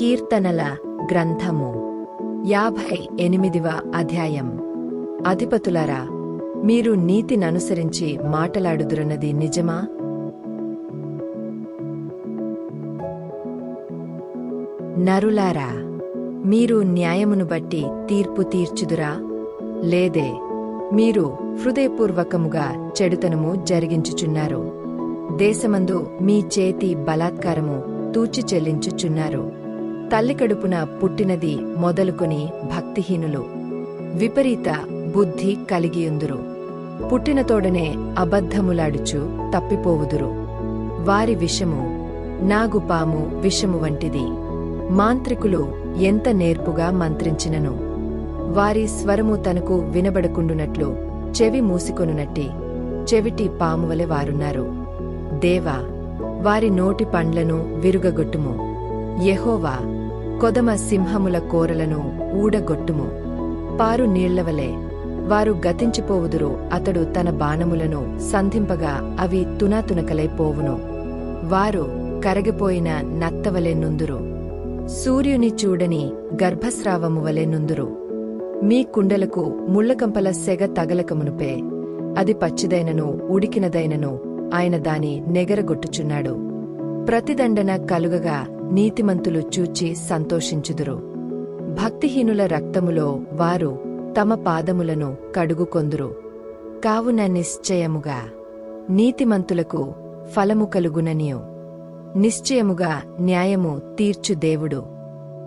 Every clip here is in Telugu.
కీర్తనల గ్రంథము. యాభై ఎనిమిదివ అధ్యాయం. అధిపతులారా మీరు నీతిననుసరించి మాటలాడుదురన్నది నిజమా? నరులారా మీరు న్యాయమును బట్టి తీర్పు తీర్చుదురా? లేదే మీరు హృదయపూర్వకముగా చెడుతనము జరిగించుచున్నారు. దేశమందు మీ చేతి బలాత్కారము తూచి చెల్లించుచున్నారు తల్లి కడుపున పుట్టినది మొదలుకొని భక్తిహీనులు. విపరీత బుద్ధి కలిగియుందురు. పుట్టిన తోడనే అబద్ధములాడుచు తప్పిపోవుదురు. వారి విషము నాగుపాము విషము వంటిది. మాంత్రికులు ఎంత నేర్పుగా మంత్రించినను. వారి స్వరము తనకు వినబడకుండునట్లు చెవి మూసికొనునట్టి చెవిటి పామువలె వారున్నారు. దేవా వారి నోటి పండ్లను విరుగగొట్టుము. యహోవా కొదమ సింహముల కోరలను ఊడగొట్టుము. పారు నీళ్ళవలే వారు గతించిపోవుదురు. అతడు తన బాణములను సంధింపగా అవి తునాతునకలైపోవును వారు కరగిపోయిన నత్తవలె నుందురు. సూర్యుని చూడని గర్భస్రావము వలె నుందురు. మీ కుండలకు ముళ్ళకంపల సెగ తగలకమునుపే అది పచ్చిదైనను ఉడికినదైనను ఆయన దాని నెగరగొట్టుచున్నాడు ప్రతిదండన కలుగగా నీతిమంతులు చూచి సంతోషించుదురు. భక్తిహీనుల రక్తములో వారు తమ పాదములను కడుగుకొందురు. కావున నిశ్చయముగా నీతిమంతులకు ఫలము కలుగుననియు. నిశ్చయముగా న్యాయము తీర్చు దేవుడు.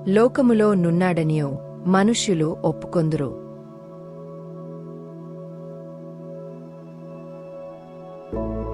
లోకములో నున్నాడనియు మనుష్యులు ఒప్పుకొందురు. thank you